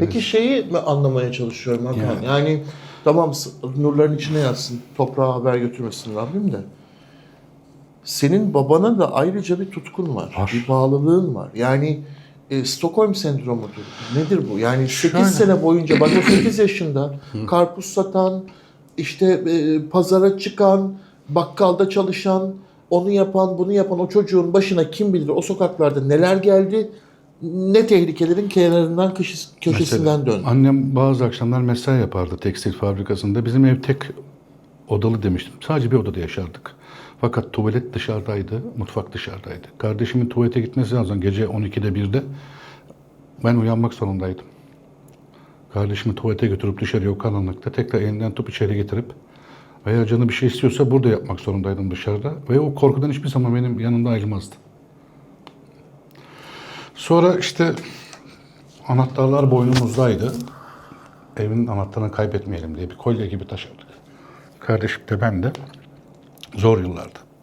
Peki şeyi mi anlamaya çalışıyorum Hakan? Yani tamam s- nurların içine yatsın, toprağa haber götürmesin Rabbim de. Senin babana da ayrıca bir tutkun var, Var. bir bağlılığın var. Yani e, Stockholm sendromudur. Nedir bu? Yani 8 Şöyle. sene boyunca bak o 8 yaşında karpuz satan, işte e, pazara çıkan, bakkalda çalışan, onu yapan, bunu yapan o çocuğun başına kim bilir o sokaklarda neler geldi, ne tehlikelerin kenarından köşes- köşesinden döndü. Annem bazı akşamlar mesai yapardı tekstil fabrikasında. Bizim ev tek odalı demiştim. Sadece bir odada yaşardık. Fakat tuvalet dışarıdaydı, mutfak dışarıdaydı. Kardeşimin tuvalete gitmesi lazım gece 12'de 1'de. Ben uyanmak zorundaydım. Kardeşimi tuvalete götürüp dışarıya o karanlıkta tekrar elinden tutup içeri getirip veya canı bir şey istiyorsa burada yapmak zorundaydım dışarıda. Ve o korkudan hiçbir zaman benim yanımda ayrılmazdı. Sonra işte anahtarlar boynumuzdaydı. Evin anahtarını kaybetmeyelim diye bir kolye gibi taşırdık. Kardeşim de ben de zor yıllardı.